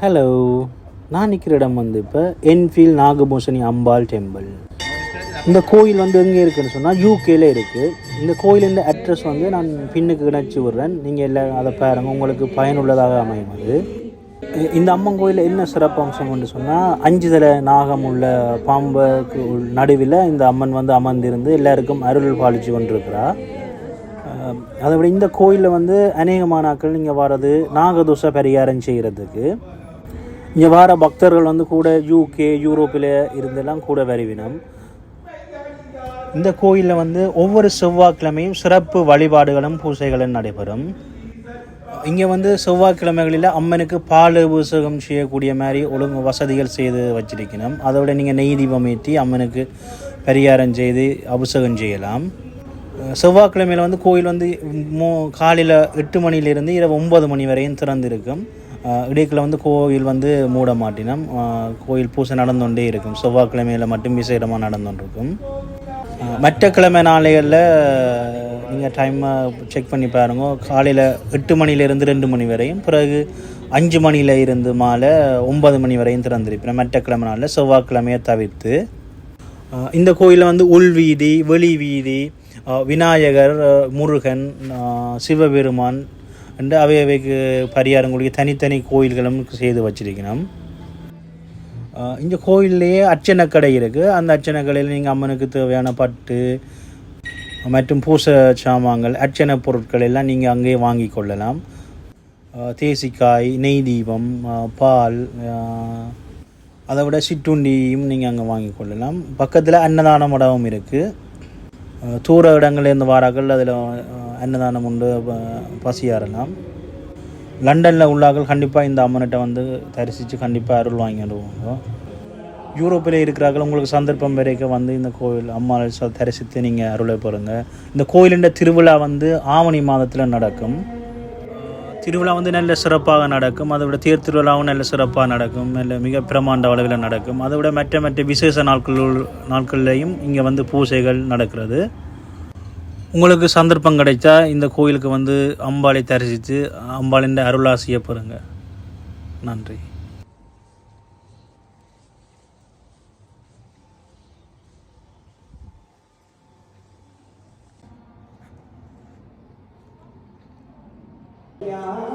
Hello நான் நிற்கிற இடம் வந்து இப்போ என்ஃபீல்ட் நாகபூஷணி அம்பாள் டெம்பிள் இந்த கோயில் வந்து எங்கே இருக்குன்னு சொன்னால் யூகேல இருக்குது இந்த கோயிலின் அட்ரஸ் வந்து நான் பின்னுக்கு இணைச்சி விடுறேன். நீங்கள் எல்லாம் அதை பாருங்கள் உங்களுக்கு பயனுள்ளதாக அமையும் அது. இந்த அம்மன் கோயிலில் என்ன சிறப்பு அம்சம்னு சொன்னால் அஞ்சு தலை நாகம் உள்ள பாம்புக்கு உள் நடுவில் இந்த அம்மன் வந்து அமர்ந்திருந்து எல்லாருக்கும் அருள் பாலிச்சு கொண்டிருக்கிறா. அதை விட இந்த கோயிலில் வந்து அநேகமானாக்கள் இங்கே வர்றது நாகதோஷ பரிகாரம் செய்கிறதுக்கு இங்கே வர பக்தர்கள் வந்து கூட யூகே யூரோப்பில் இருந்தெல்லாம் கூட வருவினம். இந்த கோயிலில் வந்து ஒவ்வொரு செவ்வாய்க்கிழமையும் சிறப்பு வழிபாடுகளும் பூசைகளும் நடைபெறும். இங்கே வந்து செவ்வாய்க்கிழமைகளில் அம்மனுக்கு பால் அபிஷேகம் செய்யக்கூடிய மாதிரி ஒழுங்கு வசதிகள் செய்து வச்சிருக்கணும் அதை விட நீங்கள் நெய் தீபம் ஏற்றி அம்மனுக்கு பரிகாரம் செய்து அபிஷேகம் செய்யலாம். செவ்வாய்க்கிழமையில் வந்து கோயில் வந்து மோ காலையில் எட்டு மணியிலிருந்து இரவு ஒன்பது மணி வரையும் திறந்திருக்கும். அஹ் வந்து கோயில் வந்து மூட மாட்டினம் கோயில் பூசை நடந்துகொண்டே இருக்கும். செவ்வாய்க்கிழமையில் மட்டும் விசேடமாக நடந்துகிட்ருக்கும் மற்ற கிழமை நாளைகளில் நீங்கள் டைமை செக் பண்ணி பாருங்க. காலையில் எட்டு மணிலேருந்து ரெண்டு மணி வரையும் பிறகு அஞ்சு மணியில் இருந்து மாலை ஒன்பது மணி வரையும் திறந்திருப்பேன் மற்ற கிழமை நாளில் செவ்வாய்க்கிழமையை தவிர்த்து. இந்த கோயிலில் வந்து உள் வீதி வெளி வீதி விநாயகர் முருகன் சிவபெருமான் என்று அவை அவைக்கு பரிகாரங்களுக்கு தனித்தனி கோயில்களும் செய்து வச்சிருக்கணும் இந்த கோயில்லையே அர்ச்சனை கடை இருக்குது அந்த அர்ச்சனை கடையில் நீங்கள் அம்மனுக்கு தேவையான பட்டு மற்றும் பூச சாமான்கள் அர்ச்சனை பொருட்கள் எல்லாம் நீங்கள் அங்கேயே வாங்கி கொள்ளலாம். தேசிக்காய் நெய் தீபம் பால் அதை விட சிற்றுண்டியும் நீங்கள் அங்கே வாங்கி கொள்ளலாம். பக்கத்தில் அன்னதான மடமும் இருக்குது தூர இடங்கள்லேருந்து வாராக்கள் அதில் அன்னதானம் உண்டு ப- பசியாறலாம் லண்டனில் உள்ளாக்கள் கண்டிப்பாக இந்த அம்மன்கிட்ட வந்து தரிசித்து கண்டிப்பாக அருள் வாங்கிடுவாங்க யூரோப்பில் இருக்கிறார்கள் உங்களுக்கு சந்தர்ப்பம் வரைக்கும் வந்து இந்த கோயில் அம்மாவை ச- தரிசித்து நீங்கள் அருளை பெறுங்க. இந்த கோயிலின் திருவிழா வந்து ஆவணி மாதத்தில் நடக்கும். திருவிழா வந்து நல்ல சிறப்பாக நடக்கும். அதை விட தேர் திருவிழாவும் நல்ல சிறப்பாக நடக்கும். நல்ல மிக பிரமாண்ட அளவில் நடக்கும். அதை விட மற்ற மற்ற விசேஷ நாட்கள் நாட்கள்லேயும் இங்கே வந்து பூஜைகள் நடக்கிறது. உங்களுக்கு சந்தர்ப்பம் கிடைச்சா இந்த கோயிலுக்கு வந்து அம்பாளை தரிசித்து அம்பாளின் அருளாசியை பெறுங்க நன்றி Yeah.